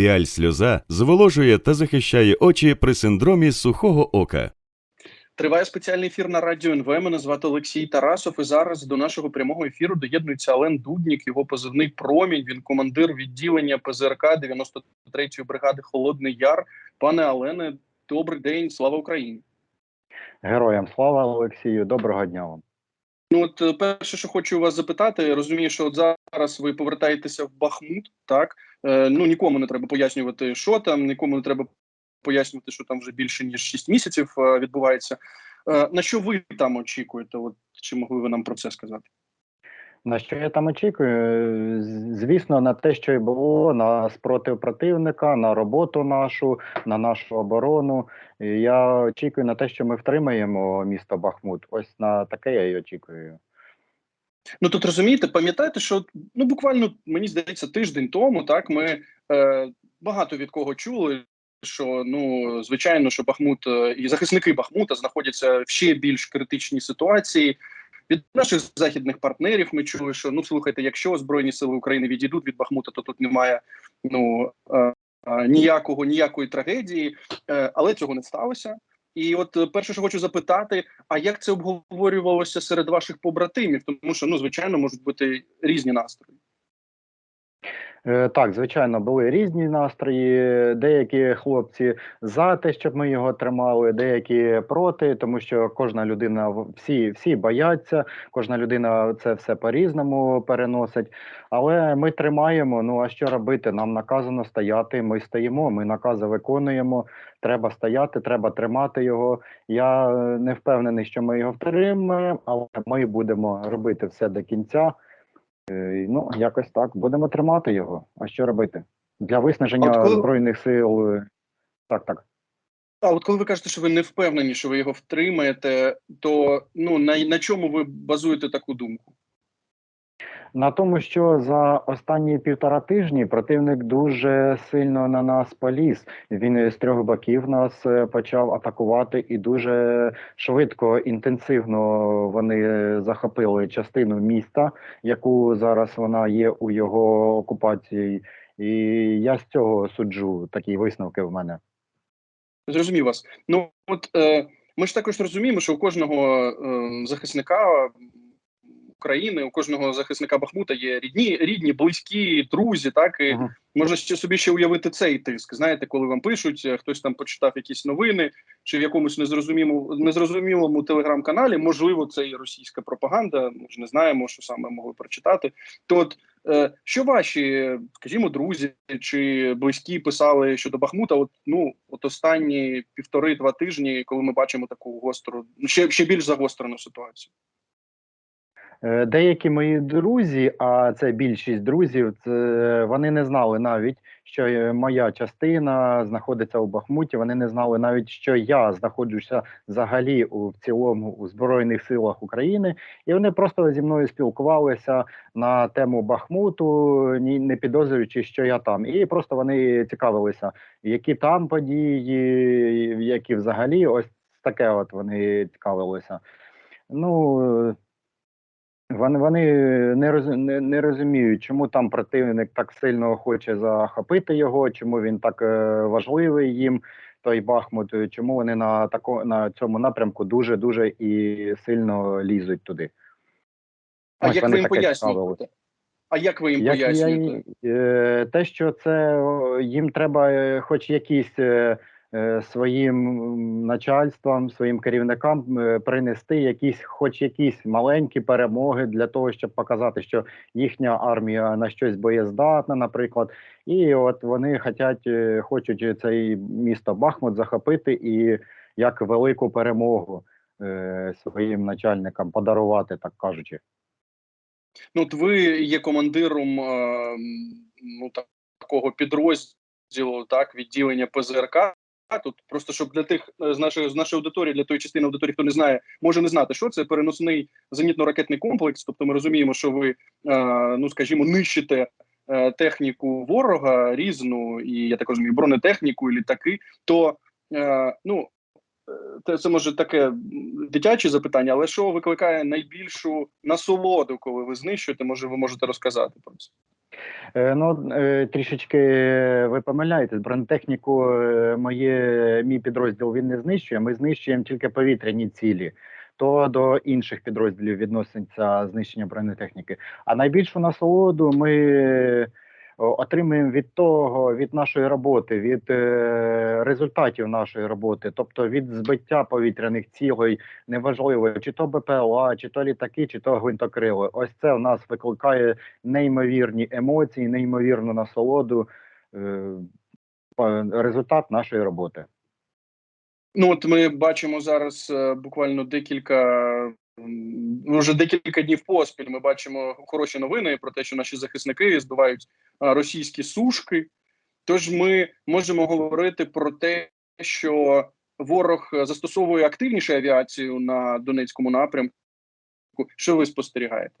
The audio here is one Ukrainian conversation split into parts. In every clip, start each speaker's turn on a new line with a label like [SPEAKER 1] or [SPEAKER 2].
[SPEAKER 1] Піаль сльоза зволожує та захищає очі при синдромі сухого ока.
[SPEAKER 2] Триває спеціальний ефір на радіо НВ. Мене звати Олексій Тарасов. І зараз до нашого прямого ефіру доєднується Ален Дуднік. Його позивний промінь. Він командир відділення ПЗРК 93-ї бригади Холодний Яр. Пане Алене, добрий день, слава Україні.
[SPEAKER 3] Героям слава Олексію, доброго дня вам.
[SPEAKER 2] Ну от е, перше, що хочу вас запитати, я розумію, що от зараз ви повертаєтеся в Бахмут. Так ну нікому не треба пояснювати, що там, нікому не треба пояснювати, що там вже більше ніж 6 місяців е, відбувається. Е, на що ви там очікуєте? От чи могли ви нам про це сказати?
[SPEAKER 3] На що я там очікую? Звісно, на те, що і було, на спротив противника, на роботу нашу, на нашу оборону. Я очікую на те, що ми втримаємо місто Бахмут. Ось на таке я й очікую.
[SPEAKER 2] Ну тут розумієте, пам'ятаєте, що ну буквально мені здається тиждень тому, так ми е, багато від кого чули. Що ну звичайно, що Бахмут е, і захисники Бахмута знаходяться в ще більш критичній ситуації. Від наших західних партнерів ми чули, що ну слухайте, якщо збройні сили України відійдуть від Бахмута, то тут немає ну е, е, ніякого ніякої трагедії, е, але цього не сталося. І от е, перше, що хочу запитати, а як це обговорювалося серед ваших побратимів? Тому що ну звичайно можуть бути різні настрої.
[SPEAKER 3] Е, Так, звичайно, були різні настрої. Деякі хлопці за те, щоб ми його тримали, деякі проти, тому що кожна людина всі, всі бояться, кожна людина це все по-різному переносить. Але ми тримаємо. Ну а що робити? Нам наказано стояти. Ми стоїмо, ми накази виконуємо. Треба стояти, треба тримати його. Я е, не впевнений, що ми його втримаємо, але ми будемо робити все до кінця. Е, Ну, якось так. Будемо тримати його. А що робити? Для виснаження
[SPEAKER 2] коли-
[SPEAKER 3] Збройних сил. е, Так, так.
[SPEAKER 2] А от коли ви кажете, що ви не впевнені, що ви його втримаєте, то ну на, на чому ви базуєте таку думку?
[SPEAKER 3] На тому, що за останні півтора тижні противник дуже сильно на нас поліз. Він з трьох боків нас е, почав атакувати, і дуже швидко, інтенсивно вони захопили частину міста, яку зараз вона є у його окупації. І я з цього суджу такі висновки в мене.
[SPEAKER 2] Зрозумів вас. Ну от е, ми ж також розуміємо, що у кожного е, захисника України, у кожного захисника Бахмута є рідні, рідні, близькі, друзі, так і
[SPEAKER 3] Мгм.
[SPEAKER 2] можна ще собі ще уявити цей тиск. Знаєте, коли вам пишуть, е, хтось там почитав якісь новини, чи в якомусь незрозумілому незрозумілому телеграм-каналі, можливо, це і російська пропаганда. Ми ж не знаємо, що саме могли прочитати. То от е, що ваші, скажімо, друзі чи близькі писали щодо Бахмута? От ну от останні півтори-два тижні, коли ми бачимо таку гостру, ще ще більш загострену ситуацію.
[SPEAKER 3] Е, Деякі мої друзі, а це більшість друзів, це вони не знали навіть, що е, моя частина знаходиться у Бахмуті. Вони не знали навіть, що я знаходжуся взагалі у в цілому у Збройних силах України, і вони просто зі мною спілкувалися на тему Бахмуту, ні не підозрюючи, що я там. І просто вони цікавилися, які там події, які взагалі ось таке. От вони цікавилися. Ну. Вони, вони не, роз, не, не розуміють, чому там противник так сильно хоче захопити його, чому він так е, важливий їм, той Бахмут, е, чому вони на, тако, на цьому напрямку дуже дуже і сильно лізуть туди.
[SPEAKER 2] А
[SPEAKER 3] Ось
[SPEAKER 2] як ви їм пояснюєте? А як ви їм
[SPEAKER 3] Як
[SPEAKER 2] пояснюєте?
[SPEAKER 3] й- е, те, що це їм треба, хоч якісь своїм м, начальствам, своїм керівникам е, принести якісь, хоч якісь маленькі перемоги для того, щоб показати, що їхня армія на щось боєздатна, наприклад. І от вони хотять, е, хочуть цей місто Бахмут захопити і як велику перемогу е, своїм начальникам подарувати, так кажучи.
[SPEAKER 2] Ну, от ви є командиром е, ну, такого підрозділу, так, відділення ПЗРК. Тут просто щоб для тих е, з нашої з нашої аудиторії, для тої частини аудиторії, хто не знає, може не знати, що це переносний зенітно-ракетний комплекс. Тобто, ми розуміємо, що ви, е, ну скажімо, нищите е, техніку ворога різну, і я так розумію, бронетехніку і літаки. То е, ну це, це може таке дитяче запитання, але що викликає найбільшу насолоду, коли ви знищуєте? Може, ви можете розказати про це?
[SPEAKER 3] Е, Ну, е, трішечки ви помиляєтесь. Бронетехніку е, моє, мій підрозділ він не знищує. Ми знищуємо тільки повітряні цілі. То до інших підрозділів відноситься знищення бронетехніки. А найбільшу насолоду ми отримуємо від того, від нашої роботи, від е, результатів нашої роботи, тобто від збиття повітряних цілей, неважливо, чи то БПЛА, чи то літаки, чи то гвинтокрили. Ось це в нас викликає неймовірні емоції, неймовірну насолоду. Е, результат нашої роботи.
[SPEAKER 2] Ну от ми бачимо зараз е, буквально декілька вже декілька днів поспіль. Ми бачимо хороші новини про те, що наші захисники збивають російські сушки. Тож ми можемо говорити про те, що ворог е, застосовує активніше авіацію на Донецькому напрямку. Що ви спостерігаєте?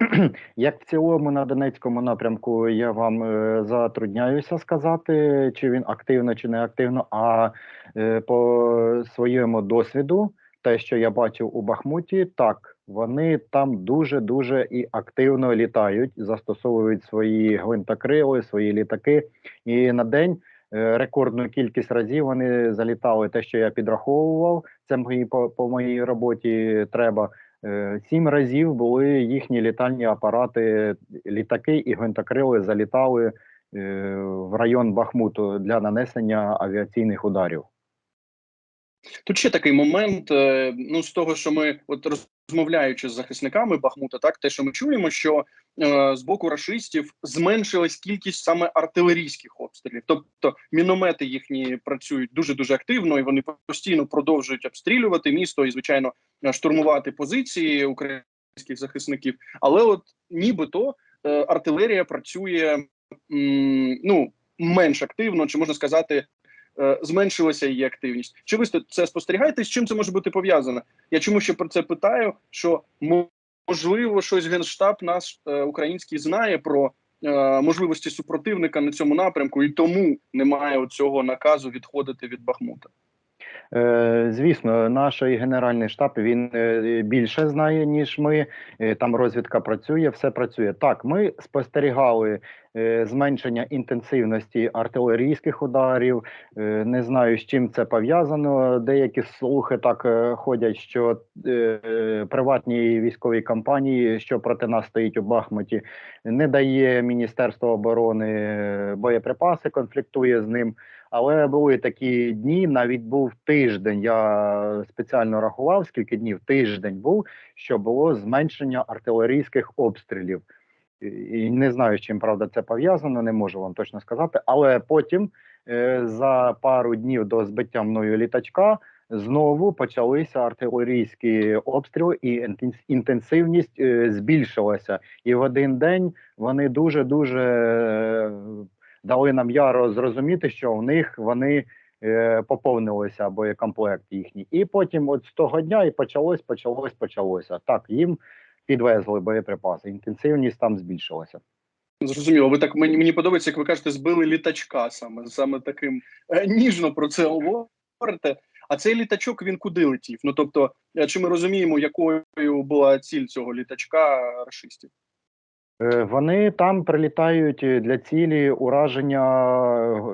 [SPEAKER 3] Як в цілому на Донецькому напрямку я вам е, затрудняюся сказати, чи він активно, чи не активно. А е, по своєму досвіду, те, що я бачив у Бахмуті, так вони там дуже дуже і активно літають, застосовують свої гвинтокрили, свої літаки. І на день е, рекордну кількість разів вони залітали. Те, що я підраховував, це мої по, по моїй роботі треба. Е, Сім разів були їхні літальні апарати, літаки і гвинтокрили залітали е, в район Бахмуту для нанесення авіаційних ударів.
[SPEAKER 2] Тут ще такий момент. е, Ну, з того, що ми, от розмовляючи з захисниками Бахмута, так те, що ми чуємо, що е, з боку рашистів зменшилась кількість саме артилерійських обстрілів. Тобто міномети їхні працюють дуже дуже активно, і вони постійно продовжують обстрілювати місто і, звичайно, е, штурмувати позиції українських захисників. Але, от нібито е, артилерія працює м, ну менш активно, чи можна сказати, зменшилася її активність. Чи ви це спостерігаєте? З чим це може бути пов'язано? Я чому ще про це питаю? Що можливо, щось генштаб наш е, український знає про е, можливості супротивника на цьому напрямку, і тому немає цього наказу відходити від Бахмута.
[SPEAKER 3] Е, Звісно, наш генеральний штаб він е, більше знає, ніж ми. Е, Там розвідка працює, все працює. Так, ми спостерігали е, зменшення інтенсивності артилерійських ударів. Е, Не знаю, з чим це пов'язано. Деякі слухи так е, ходять, що е, е, приватні військові компанії, що проти нас стоїть у Бахмуті, не дає Міністерство оборони е, боєприпаси, конфліктує з ним. Але були такі дні, навіть був тиждень. Я спеціально рахував, скільки днів тиждень був, що було зменшення артилерійських обстрілів. І- не знаю, з чим правда це пов'язано, не можу вам точно сказати. Але потім, е, за пару днів до збиття мною літачка, знову почалися артилерійські обстріли, і інтенсивність е, збільшилася. І в один день вони дуже дуже дали нам яро зрозуміти, що в них вони е, поповнилися боєкомплект їхній. І потім, от з того дня, і почалось, почалось, почалося. Так, їм підвезли боєприпаси. Інтенсивність там збільшилася.
[SPEAKER 2] Зрозуміло, ви так мені мені подобається, як ви кажете, збили літачка саме саме таким е, ніжно про це говорите. А цей літачок він куди летів? Ну тобто, е, чи ми розуміємо, якою була ціль цього літачка рашистів?
[SPEAKER 3] Е, Вони там прилітають для цілі ураження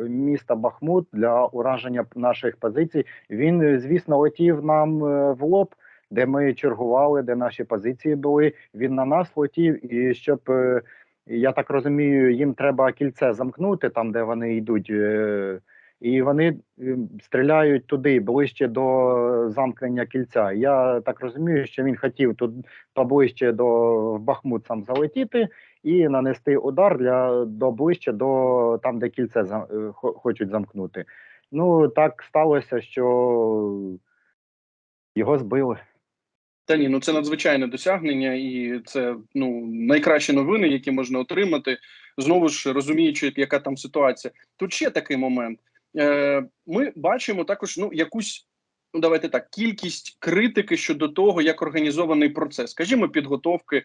[SPEAKER 3] міста Бахмут для ураження наших позицій. Він, звісно, летів нам в лоб, де ми чергували, де наші позиції були. Він на нас летів, і щоб е, я так розумію, їм треба кільце замкнути там, де вони йдуть. е, І вони е, стріляють туди ближче до замкнення кільця. Я так розумію, що він хотів тут поближче до Бахмут сам залетіти і нанести удар для до ближче до там, де кільце за, хочуть замкнути. Ну так сталося, що його збили.
[SPEAKER 2] Та ні, ну це надзвичайне досягнення, і це ну найкращі новини, які можна отримати. Знову ж розуміючи, яка там ситуація. Тут ще такий момент. Е, Ми бачимо також ну якусь. Ну, давайте так, кількість критики щодо того, як організований процес, скажімо, підготовки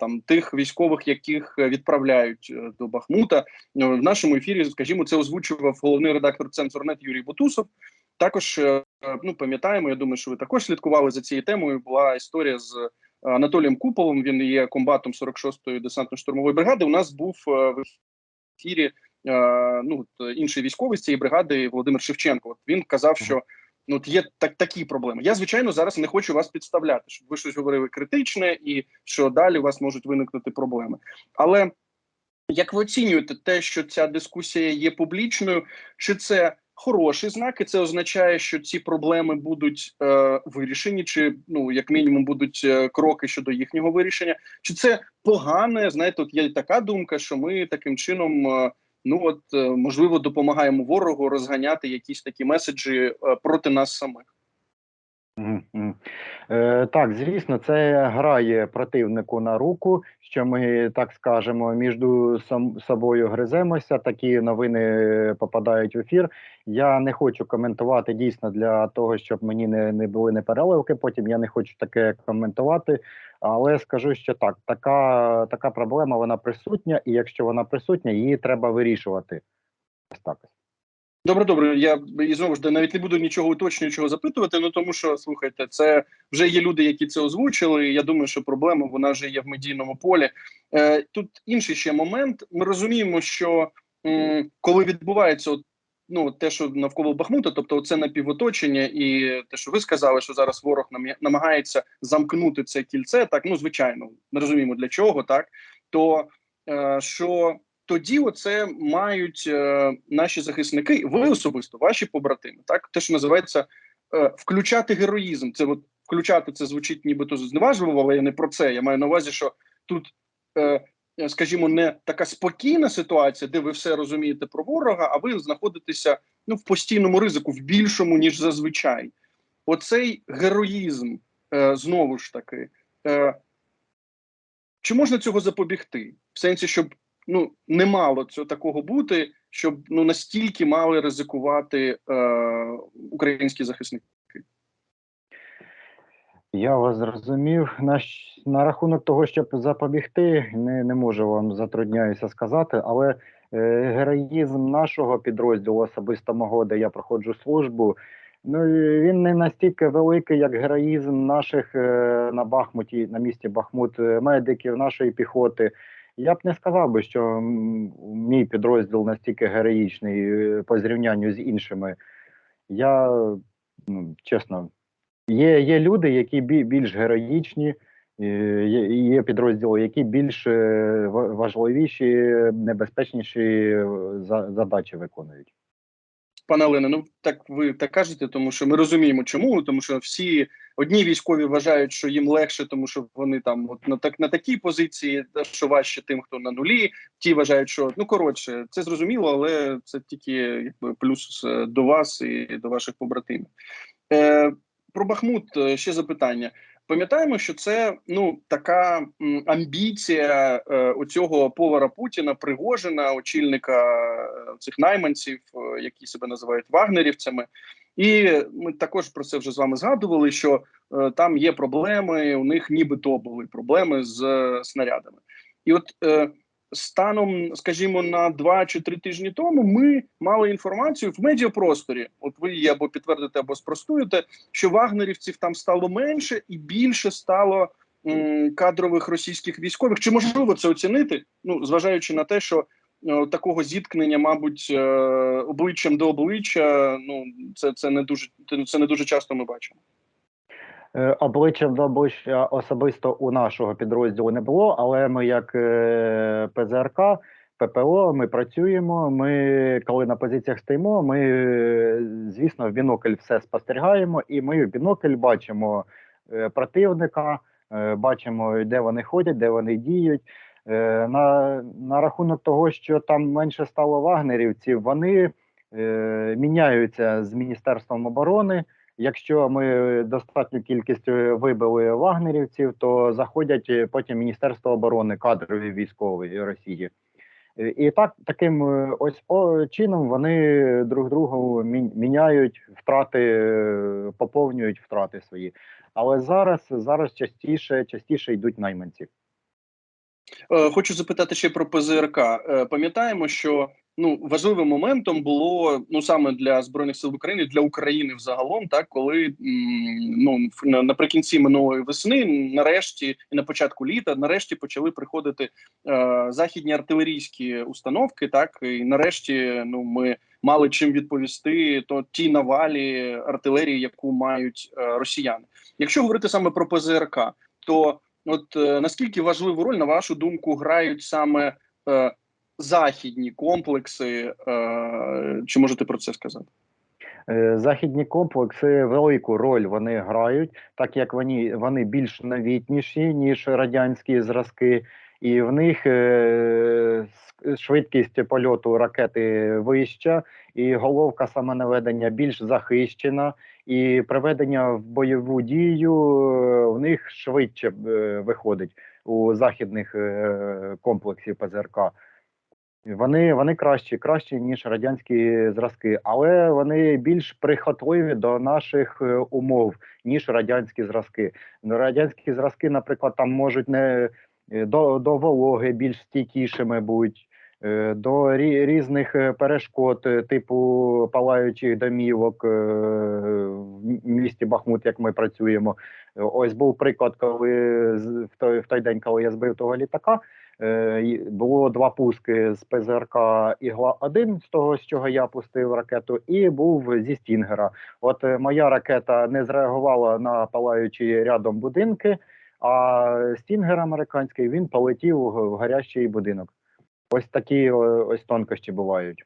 [SPEAKER 2] там тих військових, яких е, відправляють е, до Бахмута. Ну, в нашому ефірі, скажімо, це озвучував головний редактор Цензорнет Юрій Бутусов. Також е, ну пам'ятаємо, я думаю, що ви також слідкували за цією темою. Була історія з Анатолієм Куполом. Він є комбатом 46-ї десантно-штурмової бригади. У нас був е, в ефірі е, ну інший військовий з цієї бригади Володимир Шевченко. От він казав, що ну от є так такі проблеми. Я звичайно зараз не хочу вас підставляти, щоб ви щось говорили критичне і що далі у вас можуть виникнути проблеми. Але як ви оцінюєте те, що ця дискусія є публічною, чи це хороший знак, і це означає, що ці проблеми будуть е, вирішені, чи ну як мінімум будуть е, кроки щодо їхнього вирішення, чи це погане? Знаєте, от є така думка, що ми таким чином. Е, Ну от е, можливо допомагаємо ворогу розганяти якісь такі меседжі е, проти нас самих.
[SPEAKER 3] Е, так, звісно, це грає противнику на руку, що ми, так скажемо, між сам- собою гриземося. Такі новини попадають в ефір. Я не хочу коментувати дійсно для того, щоб мені не, не були непереливки. Потім я не хочу таке коментувати. Але скажу, що так, така, така проблема вона присутня, і якщо вона присутня, її треба вирішувати. Ось так.
[SPEAKER 2] Добре, добре. Я і знову ж навіть не буду нічого уточнюючого запитувати. Ну тому що слухайте, це вже є люди, які це озвучили. і Я думаю, що проблема вона вже є в медійному полі. Е, Тут інший ще момент. Ми розуміємо, що м, коли відбувається ну те, що навколо Бахмута, тобто це напівоточення, і те, що ви сказали, що зараз ворог намя- намагається замкнути це кільце. Так, ну звичайно, ми розуміємо для чого, так то е, що тоді оце мають е, наші захисники, ви особисто, ваші побратими, так те, що називається е, включати героїзм. Це от включати це звучить нібито зневажливо, але я не про це. Я маю на увазі, що тут, е, скажімо, не така спокійна ситуація, де ви все розумієте про ворога, а ви знаходитеся ну в постійному ризику, в більшому ніж зазвичай. Оцей героїзм е, знову ж таки. Е, чи можна цього запобігти? В сенсі, щоб ну не мало цього такого бути, щоб ну настільки мали ризикувати е, українські захисники.
[SPEAKER 3] Я вас зрозумів. На, на рахунок того, щоб запобігти, не, не можу вам затрудняюся сказати, але е, героїзм нашого підрозділу, особисто мого, де я проходжу службу, ну він не настільки великий, як героїзм наших е, на Бахмуті, на місці Бахмут, е, медиків, нашої піхоти. Я б не сказав би, що мій підрозділ настільки героїчний е, по зрівнянню з іншими. Я ну, чесно. Є, є люди, які більш героїчні, е, є, підрозділи, які більш е, важливіші, небезпечніші задачі виконують.
[SPEAKER 2] Пане Олене, ну так ви так кажете, тому що ми розуміємо, чому тому, що всі одні військові вважають, що їм легше, тому що вони там от на так на такій позиції, що важче тим, хто на нулі. Ті вважають, що ну коротше, це зрозуміло, але це тільки якби плюс е, до вас і до ваших побратимів. Е, про Бахмут е, ще запитання. Пам'ятаємо, що це ну така амбіція е, цього повара Путіна, Пригожина, очільника е, цих найманців, е, які себе називають вагнерівцями. І ми також про це вже з вами згадували. Що е, там є проблеми. У них нібито були проблеми з е, снарядами. І от е, станом, скажімо, на два чи три тижні тому ми мали інформацію в медіапросторі. От ви її або підтвердите, або спростуєте, що вагнерівців там стало менше і більше стало м, кадрових російських військових. Чи можливо це оцінити? Ну зважаючи на те, що е, такого зіткнення, мабуть, е, обличчям до обличчя, ну це, це не дуже це не дуже часто ми бачимо.
[SPEAKER 3] Е, Обличчям до обличчя особисто у нашого підрозділу не було, але ми, як е, ПЗРК, ППО, ми працюємо. Ми, коли на позиціях стоїмо, ми, е, звісно, в бінокль все спостерігаємо, і ми в бінокль бачимо противника, бачимо, де вони ходять, де вони діють. На, на рахунок того, що там менше стало вагнерівців, вони міняються з Міністерством оборони. Якщо ми достатню кількість е, вибили вагнерівців, то заходять е, потім Міністерство оборони, кадрові військові Росії. Е, І так таким ось чином вони друг другу міняють втрати, поповнюють втрати свої. Але зараз зараз частіше частіше йдуть найманці.
[SPEAKER 2] Е, Хочу запитати ще про ПЗРК. Е, Пам'ятаємо, що ну важливим моментом було ну саме для збройних сил України, для України взагалом, так коли ну наприкінці минулої весни, нарешті і на початку літа, нарешті почали приходити е, західні артилерійські установки. Так і нарешті, ну ми мали чим відповісти то ті навалі артилерії, яку мають е, росіяни. Якщо говорити саме про ПЗРК, то От е, наскільки важливу роль, на вашу думку, грають саме е, західні комплекси? Е, чи можете про це сказати?
[SPEAKER 3] Е, Західні комплекси велику роль вони грають, так як вони, вони більш новітніші, ніж радянські зразки, і в них е, швидкість польоту ракети вища, і головка самонаведення більш захищена, і приведення в бойову дію е, в них швидше е, виходить у західних е, комплексів ПЗРК. Вони, вони кращі, кращі, ніж радянські зразки, але вони більш прихотливі до наших умов, ніж радянські зразки. Ну, Радянські зразки, наприклад, там можуть не до, до вологи більш стійкішими е, до рі- різних е, перешкод, е, типу палаючих домівок е, в місті Бахмут, як ми працюємо. Е, Ось був приклад, коли в той, в той день, коли я збив того літака. Е, було два пуски з ПЗРК Ігла 1 з того, з чого я пустив ракету, і був зі Стінгера. От е, моя ракета не зреагувала на палаючі рядом будинки, а Стінгер американський він полетів в гарячий будинок. Ось такі ось тонкощі бувають.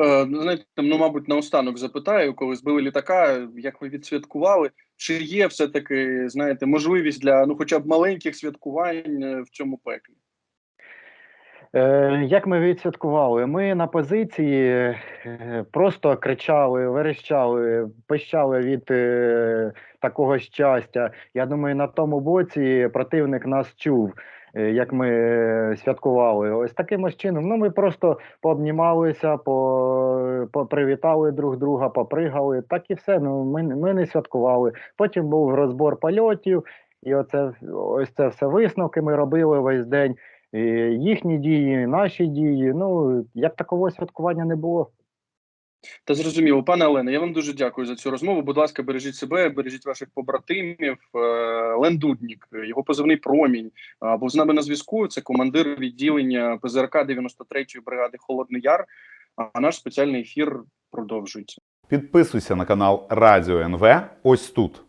[SPEAKER 2] Е, знаєте, ну, мабуть, наостанок запитаю, коли збили літака, як ви відсвяткували? Чи є все таки знаєте можливість для ну, хоча б маленьких святкувань е, в цьому пеклі?
[SPEAKER 3] Е, як ми відсвяткували? Ми на позиції е, просто кричали, верещали, пищали від е, такого щастя. Я думаю, на тому боці противник нас чув, е, як ми е, святкували. Ось таким ось чином. Ну, ми просто пообнімалися, попривітали друг друга, попригали. Так і все. Ну, ми, ми не святкували. Потім був розбор польотів, і оце ось це все висновки ми робили весь день. Їхні дії, наші дії. Ну як такого святкування не було.
[SPEAKER 2] Та зрозуміло, пане Олено, я вам дуже дякую за цю розмову. Будь ласка, бережіть себе, бережіть ваших побратимів. Е, Лен Дуднік, його позивний промінь, е, був з нами на зв'язку. Це командир відділення ПЗРК 93-ї бригади Холодний Яр. А наш спеціальний ефір продовжується.
[SPEAKER 4] Підписуйся на канал Радіо НВ ось тут.